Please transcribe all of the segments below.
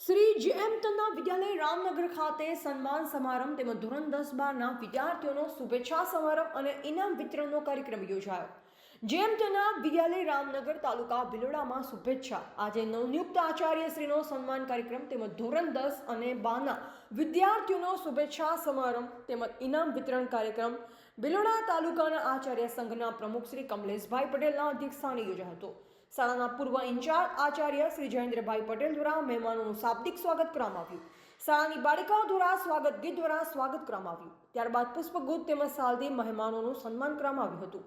Shri JM Tanna વિદ્યાલય રામનગર ખાતે સન્માન સમારંભ તેમજ ધોરણ દસ બારના વિદ્યાર્થીઓનો શુભેચ્છા સમારંભ અને ઇનામ વિતરણનો કાર્યક્રમ યોજાયો. જેમ તેના વિદ્યાલય રામનગર તાલુકા ભિલોડામાં શુભેચ્છા. આજે નવનિયુક્ત આચાર્ય શ્રીનો સન્માન કાર્યક્રમ તેમજ ધોરણ દસ અને બારના વિદ્યાર્થીઓનો શુભેચ્છા સમારંભ તેમજ ઇનામ વિતરણ કાર્યક્રમ ભિલોડા તાલુકાના આચાર્ય સંઘના પ્રમુખ શ્રી કમલેશભાઈ પટેલના અધ્યક્ષસ્થાને યોજાયો હતો. શાળાના પૂર્વ ઇન્ચાર્જ આચાર્ય શ્રી જયેન્દ્રભાઈ પટેલ દ્વારા મહેમાનોનું શાબ્દિક સ્વાગત કરવામાં આવ્યું. શાળાની બાળિકાઓ દ્વારા સ્વાગત ગીત દ્વારા સ્વાગત કરવામાં આવ્યું. ત્યારબાદ પુષ્પગુત તેમજ સાલથી મહેમાનોનું સન્માન કરવામાં આવ્યું હતું.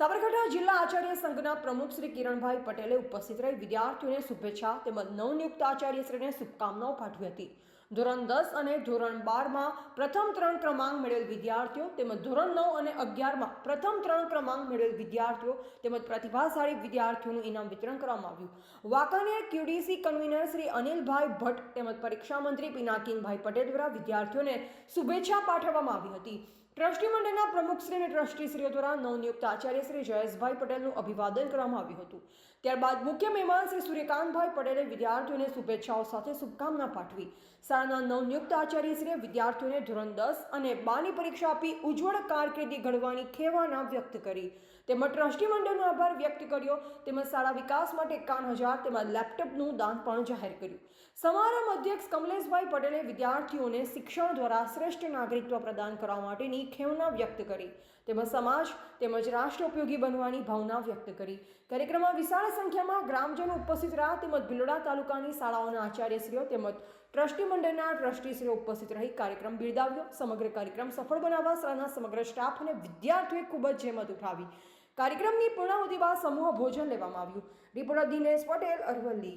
સાબરકાંઠા જિલ્લા આચાર્ય સંઘના પ્રમુખ શ્રી કિરણભાઈ પટેલે ઉપસ્થિત રહી વિદ્યાર્થીઓને શુભેચ્છા તેમજ નવનિયુક્ત આચાર્યશ્રીને શુભકામનાઓ પાઠવી હતી. ધોરણ દસ અને ધોરણ બારમાં પ્રથમ ત્રણ ક્રમાંક મેળવેલ વિદ્યાર્થીઓ, તેમજ ધોરણ નવ અને અગિયારમાં પ્રથમ ત્રણ ક્રમાંક મેળવેલ વિદ્યાર્થીઓ, તેમજ પ્રતિભાશાળી વિદ્યાર્થીઓનું ઇનામ વિતરણ કરવામાં આવ્યું. વાંકાનેર ક્યુડીસી કન્વીનર શ્રી અનિલભાઈ ભટ્ટ તેમજ પરીક્ષા મંત્રી પિનાકીનભાઈ પટેલ દ્વારા વિદ્યાર્થીઓને શુભેચ્છા પાઠવવામાં આવી હતી. ટ્રસ્ટી મંડળના પ્રમુખશ્રી અને ટ્રસ્ટીશ્રીઓ દ્વારા નવનિયુક્ત આચાર્ય શ્રી જયેશભાઈ પટેલનું અભિવાદન કરવામાં આવ્યું હતું. ત્યારબાદ મુખ્ય મહેમાન શ્રી સૂર્યકાંતભાઈ પટેલે વિદ્યાર્થીઓને શુભેચ્છાઓ સાથે શુભકામના પાઠવી. શાળાના નવનિયુક્ત આચાર્યશ્રીએ વિદ્યાર્થીઓને ધોરણ દસ અને બારની પરીક્ષા આપી ઉજ્જવળ કારકિર્દી ઘડવાની ખેવાના વ્યક્ત કરી. તેમજ ટ્રસ્ટી મંડળનો આભાર વ્યક્ત કર્યો. તેમજ શાળા વિકાસ માટે એકાવન હજાર તેમજ લેપટોપનું દાન પણ જાહેર કર્યું. સમારંભ અધ્યક્ષ કમલેશભાઈ પટેલે વિદ્યાર્થીઓને શિક્ષણ દ્વારા શ્રેષ્ઠ નાગરિકત્વ પ્રદાન કરવા માટેની ખેવના વ્યક્ત કરી. તેમજ સમાજ તેમજ રાષ્ટ્ર ઉપયોગી બનવાની ભાવના વ્યક્ત કરી. કાર્યક્રમમાં વિશાળ સંખ્યામાં ગ્રામજનો ઉપસ્થિત રહ્યા. તેમજ ભિલોડા તાલુકાની શાળાઓના આચાર્યશ્રીઓ તેમજ ટ્રસ્ટી મંડળના ટ્રસ્ટીશ્રીઓ ઉપસ્થિત રહી કાર્યક્રમ બિરદાવ્યો. સમગ્ર કાર્યક્રમ સફળ બનાવવા શાળાના સમગ્ર સ્ટાફ અને વિદ્યાર્થીઓએ ખૂબ જ જહેમત ઉઠાવી. કાર્યક્રમની પૂર્ણાહુતિ બાદ સમૂહ ભોજન લેવામાં આવ્યું. રિપોર્ટર દિનેશ પટેલ, અરવલ્લી.